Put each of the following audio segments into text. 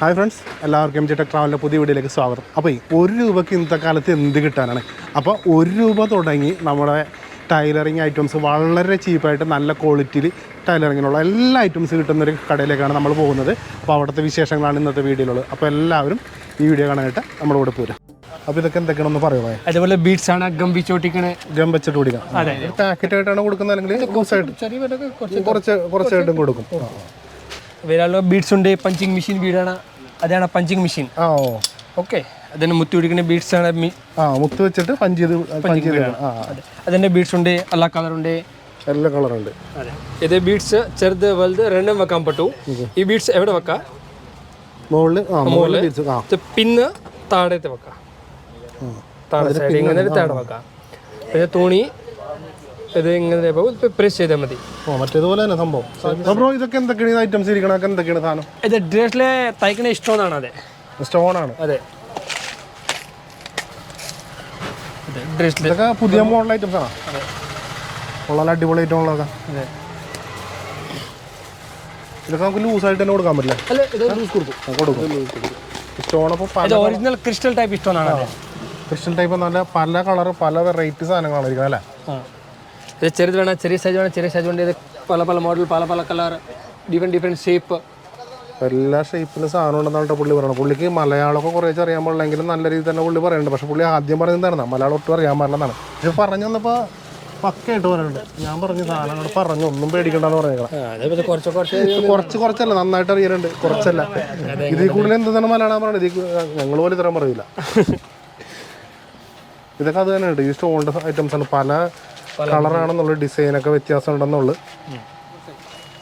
Hi friends എല്ലാവർക്കും M G tech ട്രാവലിന്റെ പുതിയ വീഡിയോയിലേക്ക് സ്വാഗതം. അപ്പോൾ ഈ ഒരു രൂപയ്ക്ക് ഇന്നത്തെ കാലത്ത് എന്ത് കിട്ടാനാണ്? അപ്പോൾ ഒരു രൂപ തുടങ്ങി നമ്മുടെ ടൈലറിങ് ഐറ്റംസ് വളരെ ചീപ്പായിട്ട് നല്ല ക്വാളിറ്റിയിൽ ടൈലറിങ്ങിനുള്ള എല്ലാ ഐറ്റംസ് കിട്ടുന്ന ഒരു കടയിലേക്കാണ് നമ്മൾ പോകുന്നത്. അപ്പോൾ അവിടുത്തെ വിശേഷങ്ങളാണ് ഇന്നത്തെ വീഡിയോയിലുള്ളത്. അപ്പോൾ എല്ലാവരും ഈ വീഡിയോ കാണാനായിട്ട് നമ്മുടെ കൂടെ പോരാ. അപ്പോൾ ഇതൊക്കെ എന്തൊക്കെയാണെന്ന് പറയുമോ അതേപോലെ ബീഡ്സ് ആണ് ഗം വെച്ചിട്ട് കുടിക്കാം പാക്കറ്റ് ആയിട്ടാണ് കൊടുക്കുന്നത് അല്ലെങ്കിൽ കുറച്ച് കുറച്ചായിട്ടും? കൊടുക്കും. വേറെ ബീഡ്സ് ഉണ്ട് പഞ്ചിങ് മെഷീൻ ബീഡാണ് അതാണ് പഞ്ചിങ് മെഷീൻ. ആ ഓ. ഓക്കെ. അതിന് മുത്തു പിടിക്കുന്ന ബീഡ്സ് ആണ് ആ മുത്ത് വെച്ചിട്ട് പഞ്ച് ചെയ്ത് പഞ്ച് ചെയ്താണ് ആ. ബീഡ്സ് ഉണ്ട് എല്ലാ കളർ ഉണ്ട്. എല്ലാ കളറുണ്ട് അതെ. ഇത് ബീഡ്സ് ചെറുത് വലുത് രണ്ടും വെക്കാൻ പറ്റൂ. ഈ ബീഡ്സ് എവിടെ വെക്കാം? മുകളിൽ മുകളിൽ പിന്ന് താഴത്തെ വെക്കാം. താഴെ സൈഡ് ഇങ്ങനെ താഴെ വെക്കാം. പിന്നെ തുണി ഇത് ഇങ്ങനെ പ്രസ് ചെയ്താൽ മതി. ഓ മറ്റേതുപോലെ തന്നെ സംഭവം. ബ്രോ ഇതൊക്കെ എന്തൊക്കെയാണ്? ഐറ്റംസ് ഇരിക്കണൊക്കെ എന്തൊക്കെയാണ് സാധനം? ഇത് ഡ്രസ്സിലെ തയ്ക്കണ ഇഷ്ടമാണ് അതെ. സ്റ്റോൺ ആണ്. അതെ. ഇതൊക്കെ പുതിയ മോഡൽ ഐറ്റംസ് ആണ്. ഉള്ള അടിപൊളി ഐറ്റം ഉള്ളതൊക്കെ. അതെ. ഇതൊക്കെ നമുക്ക് ലൂസായിട്ട് തന്നെ കൊടുക്കാൻ പറ്റില്ല? അല്ല ഇത് ലൂസ് കൊടുക്കും. കൊടുക്കും. സ്റ്റോൺ അപ്പോൾ ഒറിജിനൽ ക്രിസ്റ്റൽ ടൈപ്പ് ഇഷ്ടമാണ് അതെ. ക്രിസ്റ്റൽ ടൈപ്പ് നല്ല പല കളർ പല വെറൈറ്റി സാധനങ്ങളാണ് ഇരിക്കുന്നത് അല്ലേ? ഇത് ചെറുത് വേണം ചെറിയ സൈസ് വേണം ചെറിയ സൈസ് വേണ്ടി ഇത് പല പല മോഡൽ പല പല കളർ ഡിഫറെന്റ് ഡിഫറെന്റ് ഷേപ്പ് എല്ലാ ഷേപ്പിലും സാധനം ഉണ്ടെന്നാണ് പുള്ളി പറയുന്നത് പുള്ളിക്ക് മലയാളമൊക്കെ കുറേ അറിയാൻ പാടില്ലെങ്കിലും നല്ല രീതിയിൽ തന്നെ പുള്ളി പറയുന്നുണ്ട് പക്ഷേ പുള്ളി ആദ്യം പറയുന്നതാണ് മലയാളം ഒട്ടും അറിയാൻ പാടില്ലെന്നാണ്. പക്ഷെ പറഞ്ഞു വന്നപ്പോൾ പക്കയായിട്ട് പറയുന്നുണ്ട്. ഞാൻ പറഞ്ഞു സാധനങ്ങൾ പറഞ്ഞു ഒന്നും പേടിക്കണ്ടെന്ന് പറഞ്ഞേക്കണം. കുറച്ച് കുറച്ചല്ല നന്നായിട്ട് അറിയാനുണ്ട് കുറച്ചല്ല. ഇതിൽ കൂടുതൽ എന്താണ് മലയാളം പറയുന്നത് ഇതിൽ ഞങ്ങൾ പോലെ ഇത്രയും പറയില്ല. ഇതൊക്കെ അത് തന്നെയുണ്ട്. ഈ സ്റ്റോണിന്റെ ഐറ്റംസ് ആണ്. പല കളറാണെന്നുള്ള ഡിസൈനൊക്കെ വ്യത്യാസം ഉണ്ടെന്നുള്ളു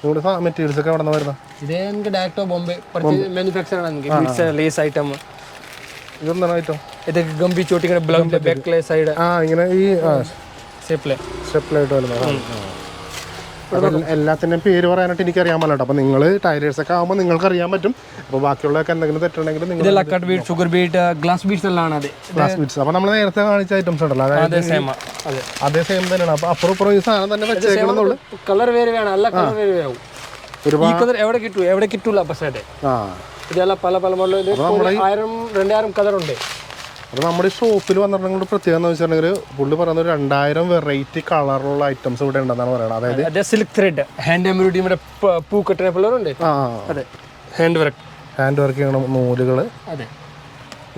ഇവിടെ മെറ്റീരിയൽസ് ഒക്കെ എവിടെ ഇത് എനിക്ക് ഡയറക്റ്റ് ബോംബെ മാനുഫാക്ചർ ആണ് എനിക്ക് മിക്സ് ലേസ് ഐറ്റം ഇതെന്താണ് ഐറ്റം ഇത് ഗംഭി ചോട്ടിങ്ങനെ ബ്ലൗണ്ട് ബാക്ക് ലേ സൈഡ് ആ ഇങ്ങനെ ഈ വരുന്നത് എല്ലാത്തിന്റെയും പേര് പറയാനായിട്ട് എനിക്ക് അറിയാൻ പറ്റില്ല അപ്പോൾ നിങ്ങൾ ടൈലേഴ്സ് ഒക്കെ ആകുമ്പോൾ നിങ്ങൾക്ക് അറിയാൻ പറ്റും. അപ്പോൾ ബാക്കിയുള്ളതൊക്കെ എന്തെങ്കിലും തെറ്റുണ്ടെങ്കിൽ നിങ്ങൾ cut bead sugar bead glass beads എല്ലാം ആണ് അതെ. ഗ്ലാസ് ബീറ്റ്സ് അപ്പോൾ നമ്മൾ നേരത്തെ കാണിച്ച ഐറ്റംസ് ഉണ്ടല്ലോ. അതായത് അതെ. സെയിം തന്നെയാണ്. അപ്പോൾ അപ്പുറം ഇപ്പുറം ഈ സാധനം തന്നെ വെച്ചേക്കണമെന്നുള്ളു കളർ വേറെ വേണം. അല്ല കളർ വേറെ വേണം. ഈ കളർ എവിടെ കിട്ടൂ? എവിടെ കിട്ടൂല ബസ് അതെ ആ. ഇതെല്ലാം പല പല മോഡൽ ആയിരം രണ്ടായിരം കളർ ഉണ്ട്. അപ്പോൾ നമ്മുടെ ഈ ഷോപ്പിൽ വന്നിട്ടുണ്ടെങ്കിൽ പ്രത്യേകത എന്ന് വെച്ചിട്ടുണ്ടെങ്കിൽ പുള്ളി പറയുന്നത് ഒരു രണ്ടായിരം വെറൈറ്റി കളറുള്ള ഐറ്റംസ് ഇവിടെ ഉണ്ടെന്നാണ് പറയുന്നത് അതായത് അതെ സിൽക്ക് ത്രെഡ് ഹാൻഡ് എംബ്രോയിഡറി ഇവിടെ പൂ കെട്ടുന്ന പിള്ളേർ ഉണ്ട് അതെ. ഹാൻഡ് വർക്ക് ഹാൻഡ് വർക്ക് ചെയ്യണം നൂലുകൾ അതെ.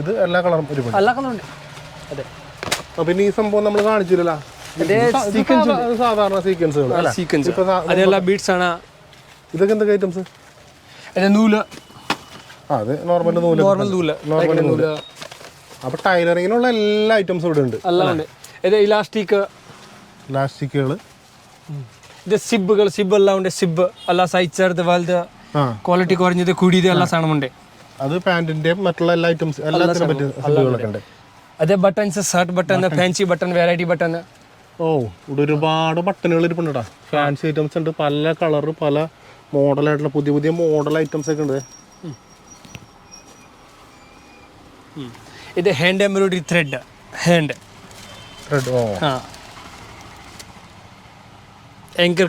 ഇത് എല്ലാ കളറും ഒരുപാട് എല്ലാ കളറും ഉണ്ട്. അതെ. പിന്നെ ഈ സംഭവം നമ്മൾ കാണിച്ചില്ലല്ലോ. സാധാരണ സീക്വൻസുകൾ സീക്വൻസ് ഇപ്പൊ അതെല്ലാം ബീഡ്സ് ആണ്. ഇതൊക്കെ എന്തൊക്കെ ഐറ്റംസ് നൂൽ. അത് നോർമൽ നൂൽ നോർമൽ നൂൽ. നോർമൽ നൂൽ. അപ്പൊ ടൈലറിങ്ങിനുള്ള എല്ലാ ഐറ്റംസും ഇവിടെ ഉണ്ട് എല്ലാം ഉണ്ട്. ഇത് ഇലാസ്റ്റിക് ഇലാസ്റ്റിക്കുകൾ ഇത് സിബുകൾ സിബ് എല്ലാം ഉണ്ട് സിബ് അല്ല സൈസ് ചേർത്ത് വലുത്. ക്വാളിറ്റി കുറഞ്ഞത് കൂടിയത് എല്ലാ സാധനമുണ്ട് അത് പാന്റിന്റെ മറ്റുള്ള എല്ലാ ഐറ്റംസ് എല്ലാത്തിനും പറ്റിയ സിബുകളൊക്കെ ഉണ്ട്. അതെ buttons shirt button fancy button variety button ഓ ഇവിടെ ഒരുപാട് ബട്ടണുകൾ ഇരിപ്പുണ്ട് ഫാൻസി ഐറ്റംസ് ഉണ്ട് പല കളർ പല മോഡലായിട്ടുള്ള പുതിയ പുതിയ മോഡൽ ഐറ്റംസ് ഒക്കെ ഉണ്ട്. ഇത് hand embroidery thread hand thread ഓ. ആ.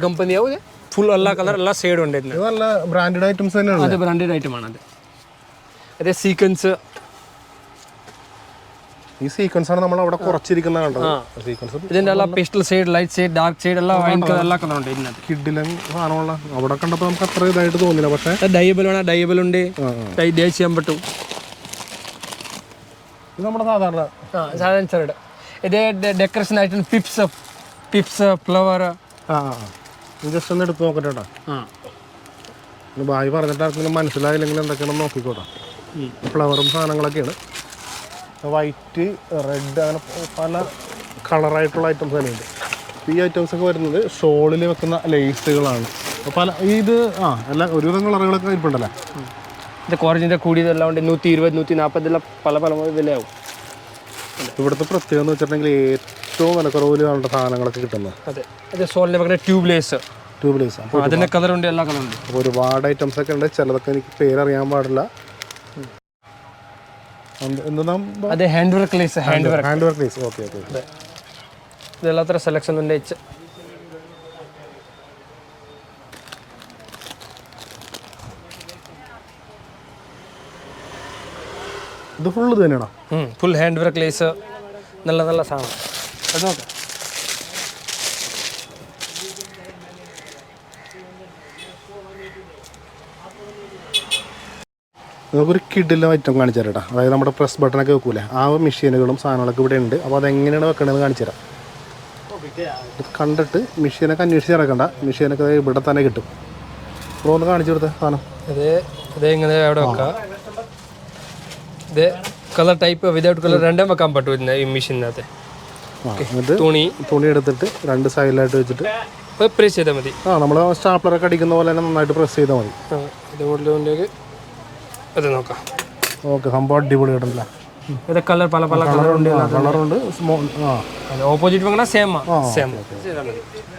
കമ്പനി ആവും ഫുൾ എല്ലാ കളർ എല്ലാ സൈഡും ഉണ്ട് നല്ല ബ്രാൻഡഡ് ഐറ്റംസ് തന്നെയാണ് അത് ബ്രാൻഡഡ് ആണ് അതെ അതെ സീക്വൻസ് ഈ സീക്വൻസ് ആണ് നമ്മൾ അവിടെ കുറച്ചിരിക്കുന്ന സീക്വൻസ് പിസ്റ്റൽ ലൈറ്റ് ഡാർക്ക് അവിടെ കണ്ടപ്പോൾ നമുക്ക് അത്ര തോന്നില്ല പക്ഷേ ഉണ്ട്. പറ്റും ഇത് നമ്മുടെ സാധാരണ സാധാരണ ഡെക്കറേഷൻ പിപ്സ് പിപ്സ് ഫ്ലവർ ആ എടുത്ത് മനസ്സിലായില്ലെങ്കിൽ എന്തൊക്കെയാണെന്ന് നോക്കിക്കോട്ടെ. ഫ്ലവറും സാധനങ്ങളൊക്കെയാണ്. വൈറ്റ് റെഡ് അങ്ങനെ പല കളറായിട്ടുള്ള ഐറ്റംസ് തന്നെ ഉണ്ട് ഈ ഐറ്റംസ് ഒക്കെ വരുന്നത് ഷോളിൽ വെക്കുന്ന ലേസുകളാണ്. പല ഇത് ആ എല്ലാ ഒരുവിധം കളറുകളൊക്കെ ഇരിപ്പുണ്ടല്ലേ? ഇത് കുറഞ്ഞിന്റെ കൂടിയതെല്ലാം ഉണ്ട്. നൂറ്റി ഇരുപത് നൂറ്റി നാൽപ്പതെല്ലാം പല പല വിലയാവും. ഇവിടുത്തെ പ്രത്യേകത എന്ന് വെച്ചിട്ടുണ്ടെങ്കിൽ ഏറ്റവും വിലക്കുറവിൽ കാണേണ്ട സാധനങ്ങളൊക്കെ കിട്ടുന്നത്. അതെ. അതെ സോളിൽ വെക്കുന്ന ട്യൂബ് ലേസ് ട്യൂബ് ലേസ് അപ്പോൾ അതിന്റെ കളർ ഉണ്ട് എല്ലാ കളറുണ്ട് അപ്പോൾ ഒരുപാട് ഐറ്റംസ് ഒക്കെ ഉണ്ട്. ചിലതൊക്കെ എനിക്ക് പേരറിയാൻ പാടില്ല. അതെ hand work lace hand work hand work lace okay okay ഇതെല്ലാത്ര selection ഉന്നയിച്ച് ഇത് ഫുൾ ഇത് തന്നെയാണോ? ഫുൾ ഹാൻഡ് വർക്ക് ലേസ് നല്ല നല്ല സാധനം. അത് നോക്കാം. നമുക്കൊരു കിഡിലെ ഐറ്റം കാണിച്ചു തരാം കേട്ടോ അതായത് നമ്മുടെ പ്രസ് ബട്ടണൊക്കെ വെക്കൂലേ? ആ മെഷീനുകളും സാധനങ്ങളൊക്കെ ഇവിടെ ഉണ്ട്. അപ്പോൾ അതെങ്ങനെയാണ് വെക്കണമെന്ന് കാണിച്ചു തരാം കണ്ടിട്ട് മെഷീനൊക്കെ അന്വേഷിച്ച് നടക്കണ്ട. മെഷീനൊക്കെ ഇവിടെ തന്നെ കിട്ടും. അപ്പോൾ ഒന്ന് കാണിച്ചു കൊടുത്തേ സാധനം. അവിടെ വെക്കാം? ഇത് കളർ ടൈപ്പ് വിതൗട്ട് കളർ രണ്ടും വെക്കാൻ പറ്റും ഈ മെഷീനകത്ത് എന്നിട്ട് തുണി. തുണി എടുത്തിട്ട് രണ്ട് സൈഡിലായിട്ട് വെച്ചിട്ട് പ്രസ് ചെയ്താൽ മതി. ആ നമ്മൾ സ്റ്റാപ്ലറൊക്കെ അടിക്കുന്ന പോലെ തന്നെ നന്നായിട്ട് പ്രസ് ചെയ്താൽ മതി. ആ, ഇത് നോക്കാം. ഓക്കെ സംഭവം അടിപൊളി കിട്ടുന്നില്ല ഇത് കളർ പല പല കളർ ഉണ്ട് കളറുണ്ട്. ആ. ഓപ്പോസിറ്റ് വെക്കണ സെയിം സെയിം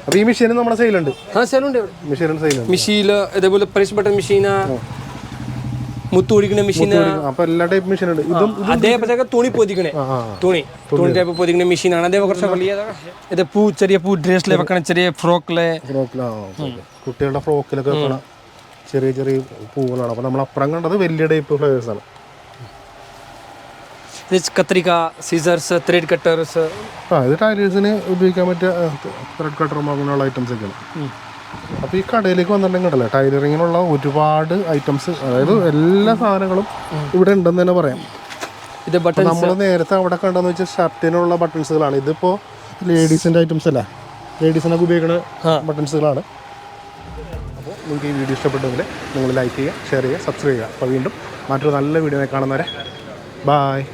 അപ്പോൾ ഈ മെഷീൻ നമ്മുടെ സൈലുണ്ട് ആ സെയിം ഉണ്ട് ഇവിടെ. മെഷീൻ സൈലുണ്ട് മെഷീന് ഇതേപോലെ പ്രസ് ബട്ടൺ മെഷീനാ മുത്തു ഒടിക്കുന്ന മെഷീൻ അപ്പോൾ എല്ലാ ടൈപ്പ് മെഷീൻ ഉണ്ട്. ഇതും അതേപോലെ തുണി പൊതിക്കണേ. തുണി. തുണി. ടൈപ്പ് പൊതിക്കുന്ന മെഷീനാണ് അതേ കുറച്ച് വലിയ ഇത് പൂ ചെറിയ പൂ ഡ്രസ്സിലെ വെക്കണ ചെറിയ ഫ്രോക്കിലെ ഫ്രോക്കിലാ കുട്ടികളുടെ ഫ്രോക്കിലൊക്കെ വെക്കണ ചെറിയ ചെറിയ പൂവുകളാണ്. അപ്പോൾ നമ്മൾ അപ്പുറം കണ്ടത് വലിയ ടൈപ്പ് ഫ്ലവേഴ്സ് ആണ്. ഇത് കത്രിക സീസേഴ്സ് ത്രെഡ് കട്ടേഴ്സ് ആ ഇത് ടൈലേഴ്സിന് ഉപയോഗിക്കാൻ പറ്റിയ ത്രെഡ് കട്ടറും അങ്ങനെയുള്ള ഐറ്റംസ് ഒക്കെയാണ്. അപ്പോൾ ഈ കടയിലേക്ക് വന്നിട്ടുണ്ടെങ്കിൽ ഉണ്ടല്ലോ ടൈലറിങ്ങിനുള്ള ഒരുപാട് ഐറ്റംസ് അതായത് എല്ലാ സാധനങ്ങളും ഇവിടെ ഉണ്ടെന്ന് തന്നെ പറയാം. ഇത് ബട്ടൺ നമ്മൾ നേരത്തെ അവിടെ കണ്ടെന്ന് വെച്ചാൽ ഷർട്ടിനുള്ള ബട്ടൺസുകളാണ് ഇതിപ്പോൾ ലേഡീസിന്റെ ഐറ്റംസ് അല്ല? ലേഡീസിനൊക്കെ ഉപയോഗിക്കുന്ന. ബട്ടൺസുകളാണ് നിങ്ങൾക്ക് ഈ വീഡിയോ ഇഷ്ടപ്പെട്ടെങ്കിൽ നിങ്ങൾ ലൈക്ക് ചെയ്യുക ഷെയർ ചെയ്യുക സബ്സ്ക്രൈബ് ചെയ്യുക. അപ്പോൾ വീണ്ടും മറ്റൊരു നല്ല വീഡിയോ കാണുന്നവരെ ബായ്